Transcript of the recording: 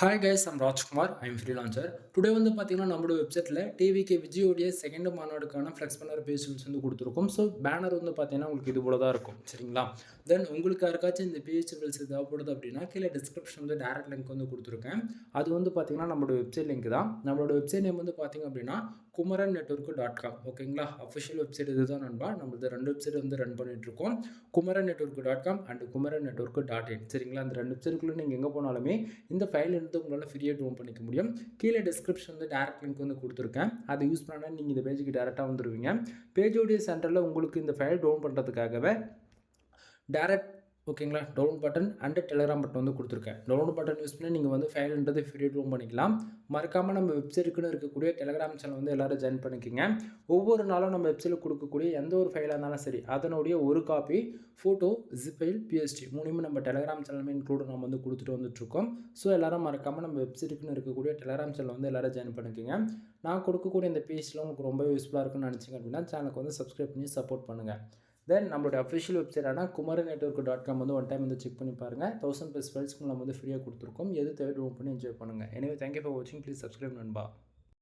Hi guys I'm Rajkumar I'm freelancer today வந்து பார்த்தீங்கன்னா நம்மளோட வெப்சைட்டில் டிவிகே விஜயோடைய செகண்ட் மாநாடுக்கான ஃப்ளெக்ஸ் பண்ணர் பேஜ்ஸ் வந்து கொடுத்துருக்கோம். ஸோ பேனர் வந்து பார்த்தீங்கன்னா உங்களுக்கு இது போல தான் இருக்கும். சரிங்களா? தென் உங்களுக்கு யாருக்காச்சும் இந்த பேஜ்ஸ் தேவைப்படுது அப்படின்னா கீழே டிஸ்கிரிப்ஷன் வந்து டேரக்ட் லிங்க் வந்து கொடுத்துருக்கேன். அது வந்து பார்த்தீங்கன்னா நம்மளோட வெப்சைட் லிங்க் தான். நம்மளோட வெப்சைட் நேம் வந்து பார்த்தீங்க அப்படின்னா குமரன் நெட்ஒர்க்கு டாட் காம் ஓகேங்களா அஃபிஷியல் வெப்சைட் இதுதான் நண்பா. நம்மளது ரெண்டு வெப்சைட் வந்து ரன் பண்ணிட்டு இருக்கோம் Kumaran network dot com and Kumaran network dot in சரிங்களா? அந்த ரெண்டு வெப்சைட்டுக்குள்ளே நீங்கள் எங்கே போனாலுமே இந்த ஃபைல் வந்து உங்களால் ஃப்ரீயாக டவுன் பண்ணிக்க முடியும். கீழே டிஸ்கிரிப்ஷன் வந்து டேரக்ட் லிங்க் வந்து கொடுத்துருக்கேன். அதை யூஸ் பண்ணால் நீங்கள் இந்த பேஜுக்கு டேரெக்டாக வந்துடுவீங்க பேஜோடைய சென்டரில் உங்களுக்கு இந்த ஃபைல் டவுன் பண்ணுறதுக்காகவே டேரக்ட் ஓகேங்களா? Down button and Telegram button வந்து கொடுத்துருக்கேன். டவுன் பட்டன் யூஸ் பண்ணி நீங்கள் வந்து ஃபைல்ன்றது ஃப்ரீ டவுன் பண்ணிக்கலாம். மறக்காமல் நம்ம வெப்சைட்டுக்குன்னு இருக்கக்கூடிய டெலிகிராம் சேனல் வந்து எல்லோரும் ஜாயின் பண்ணிக்கோங்க. ஒவ்வொரு நாளும் நம்ம வெப்சைட்டில் கொடுக்கக்கூடிய எந்த ஒரு ஃபைலாக இருந்தாலும் சரி அதனுடைய ஒரு காப்பி ஃபோட்டோ ஜிஃபைல் பிஎஸ்டி மூணுமே நம்ம டெலிகிராம் சேனலுமே இன்க்ளூட் நம்ம வந்து கொடுத்துட்டு வந்துட்ருக்கோம் ஸோ எல்லோரும் மறக்காமல் நம்ம வெப்சைட்டுக்குன்னு இருக்கக்கூடிய டெலிகிராம் சேனல் வந்து எல்லோரும் ஜாயின் பண்ணிக்கோங்க. நான் கொடுக்கக்கூடிய இந்த பேஜில் உங்களுக்கு ரொம்ப யூஸ்ஃபுல்லாக இருக்குன்னு நினச்சிங்க அப்படின்னா சேனலுக்கு வந்து சப்ஸ்கிரைப் பண்ணி சப்போர்ட் பண்ணுங்கள் தென் நம்மளோட அஃபிஷியல் வெப்சைட்டான குமர நெட்ஒர்க் டாட் காம் வந்து ஒன் டைம் வந்து செக் பண்ணி பாருங்கள் தௌசண்ட் ப்ளஸ் ஃபைல்ஸ்க்கு நம்ம வந்து ஃப்ரீயாக கொடுத்துருக்கோம். எது தேவை டவுன் பண்ணி என்ஜாய் பண்ணுங்கள் எனவே தேங்க்யூ ஃபார் வாட்சிங் ப்ளீஸ் சப்ஸ்கிரைப் நண்பா.